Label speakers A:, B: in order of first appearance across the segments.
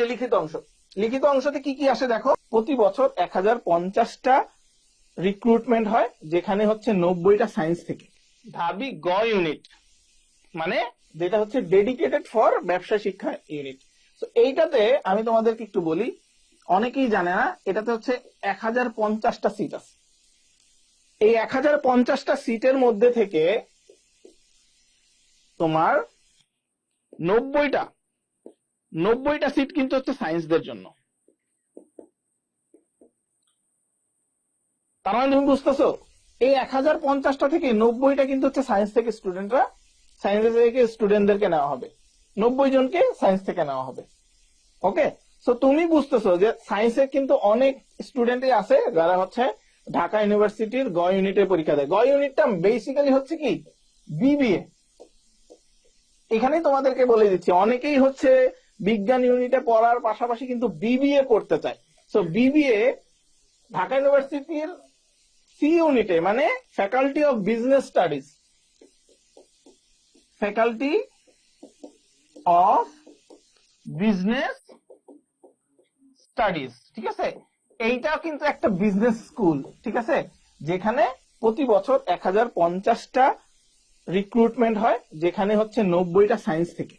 A: যে লিখিত অংশ। লিখিত অংশতে কি কি আসে দেখো? প্রতি বছর এক হাজার পঞ্চাশটা রিক্রুটমেন্ট হয় যেখানে হচ্ছে নব্বইটা সায়েন্স থেকে। ঢাবি গ ইউনিট মানে? যেটা হচ্ছে ডেডিকেটেড ফর ব্যবসা শিক্ষা ইউনিট তো এইটাতে আমি তোমাদেরকে একটু বলি অনেকেই জানে না এটাতে হচ্ছে এক হাজার পঞ্চাশটা সিট আছে। এই এক হাজার পঞ্চাশটা সিটের মধ্যে থেকে তোমার নব্বইটা নব্বইটা সিট কিন্তু হচ্ছে সায়েন্সদের জন্য। তার মানে তুমি বুঝতেছো? এই এক হাজার পঞ্চাশটা থেকে নব্বইটা কিন্তু হচ্ছে সায়েন্স থেকে স্টুডেন্টরা সায়েন্স থেকে স্টুডেন্টদেরকে নেওয়া হবে। নব্বই জনকে সায়েন্স থেকে নেওয়া হবে। ওকে সো তুমি বুঝতেছো যে সায়েন্সের কিন্তু অনেক স্টুডেন্টই আছে যারা হচ্ছে ঢাকা ইউনিভার্সিটির গ ইউনিটের পরীক্ষা দেয়। গ ইউনিটটা বেসিক্যালি হচ্ছে কি? বিবিএ এখানেই তোমাদেরকে বলে দিচ্ছি, অনেকেই হচ্ছে বিজ্ঞান ইউনিটে পড়ার পাশাপাশি কিন্তু বিবিএ করতে চায়। সো বিবিএ ঢাকা ইউনিভার্সিটির সি ইউনিটে মানে faculty of business studies faculty of business studies ঠিক আছে? এইটা কিন্তু একটা বিজনেস স্কুল ঠিক আছে? যেখানে প্রতি বছর এক হাজার পঞ্চাশটা রিক্রুটমেন্ট হয়, যেখানে হচ্ছে নব্বইটা সায়েন্স থেকে।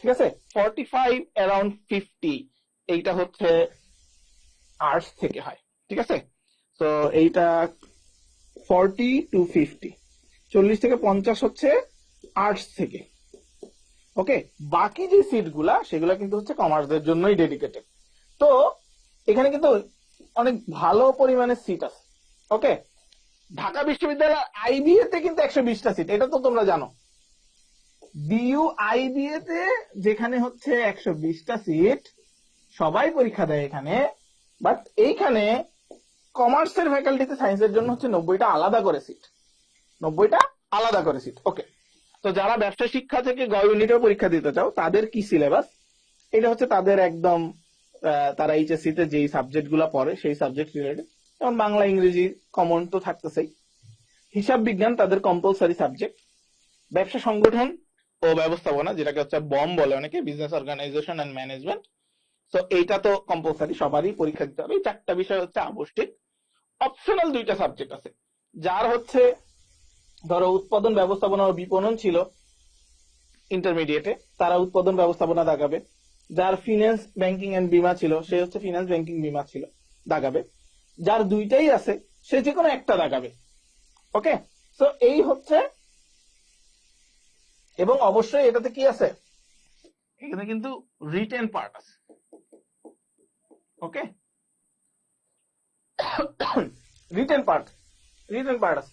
A: ঠিক আছে? ফর্টি ফাইভ অ্যারাউন্ড ফিফটি এইটা হচ্ছে আর্টস থেকে হয়, ঠিক আছে? তো এইটা ফর্টি টু ফিফটি চল্লিশ থেকে পঞ্চাশ হচ্ছে আর্টস থেকে। ওকে বাকি যে সিটগুলা সেগুলা কিন্তু হচ্ছে কমার্সদের জন্যই ডেডিকেটেড তো, এখানে কিন্তু অনেক ভালো পরিমাণে সিট আছে। ওকে ঢাকা বিশ্ববিদ্যালয় আইবিএ তে কিন্তু একশো বিশটা সিট এটা তো তোমরা জানো। বিইউ আইবিএ তে যেখানে হচ্ছে একশো বিশটা সিট সবাই পরীক্ষা দেয় এখানে। বাট এইখানে কমার্সের ফ্যাকাল্টিতে সায়েন্সের জন্য হচ্ছে নব্বইটা আলাদা করে সিট নব্বইটা আলাদা করে সিট ওকে তো যারা ব্যবসা শিক্ষা থেকে গ ইউনিটের পরীক্ষা দিতে চাও, তাদের কি সিলেবাস এটা হচ্ছে তাদের একদম তারা এইচএসসি তে যেই সাবজেক্টগুলা পড়ে, সেই সাবজেক্ট রিলেটেড যেমন বাংলা, ইংরেজি কমন তো থাকতেছেই। হিসাব বিজ্ঞান তাদের কম্পালসারি সাবজেক্ট ব্যবসা সংগঠন ও ব্যবস্থাপনা, যেটাকে হচ্ছে বম বলে অনেকে বিজনেস অর্গানাইজেশন এন্ড ম্যানেজমেন্ট তো এইটা তো কম্পালসারি সবারই পরীক্ষা দিতে হবে। চারটা বিষয় হচ্ছে আবশ্যিক। অপশনাল দুইটা সাবজেক্ট আছে। যার হচ্ছে, ধরো উৎপাদন ব্যবস্থাপনা ও বিপণন ছিল ইন্টারমিডিয়েটে তারা উৎপাদন ব্যবস্থাপনা দাগাবে। যার ফিনান্স ব্যাংকিং এন্ড বিমা ছিল, সে হচ্ছে ফিনান্স ব্যাংকিং বিমা ছিল, দাগাবে। যার দুইটাই আছে, সে যে কোনো একটা দাগাবে। ওকে তো এই হচ্ছে এবং অবশ্যই এটাতে কি আছে? এখানে কিন্তু রিটেন পার্ট আছে। Okay written part written part আছে।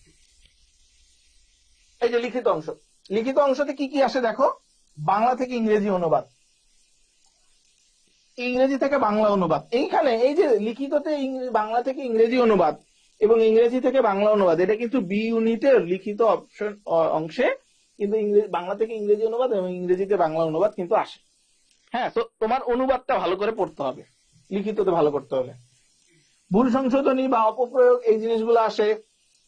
A: এই যে লিখিত অংশ। লিখিত অংশতে কি কি আসে দেখো? বাংলা থেকে ইংরেজি অনুবাদ। ইংরেজি থেকে বাংলা অনুবাদ। এইখানে এই যে লিখিততে বাংলা থেকে ইংরেজি অনুবাদ এবং ইংরেজি থেকে বাংলা অনুবাদ, এটা কিন্তু বি ইউনিটের লিখিত অপশন অংশে কিন্তু ইংরেজি, বাংলা থেকে ইংরেজি অনুবাদ এবং ইংরেজিতে বাংলা অনুবাদ কিন্তু আসে। হ্যাঁ তো তোমার অনুবাদটা ভালো করে পড়তে হবে, লিখিততে ভালো করতে হবে। ভুল সংশোধনী বা অপপ্রয়োগ, এই জিনিসগুলো আসে।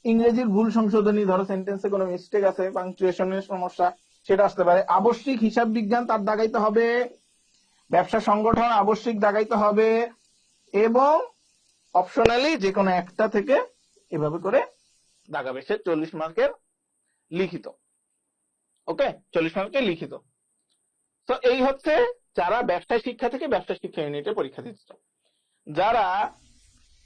A: ইংরেজির ভুল সংশোধনী, ধরো সেন্টেন্সে কোনো মিস্টেক আছে পাংচুয়েশনের সমস্যা, সেটা আসতে পারে। আবশ্যিক হিসাব বিজ্ঞান তার দাগাইতে হবে, ব্যবসা সংগঠন আবশ্যিক দাগাইতে হবে, এবং অপশনালি যে কোনো একটা থেকে এভাবে করে দাগাবে। সে চল্লিশ মার্কের লিখিত। ওকে? চল্লিশ মার্কের লিখিত। তো এই হচ্ছে যারা ব্যবসায় শিক্ষা থেকে ব্যবসায় শিক্ষা ইউনিটে পরীক্ষা দিচ্ছে। যারা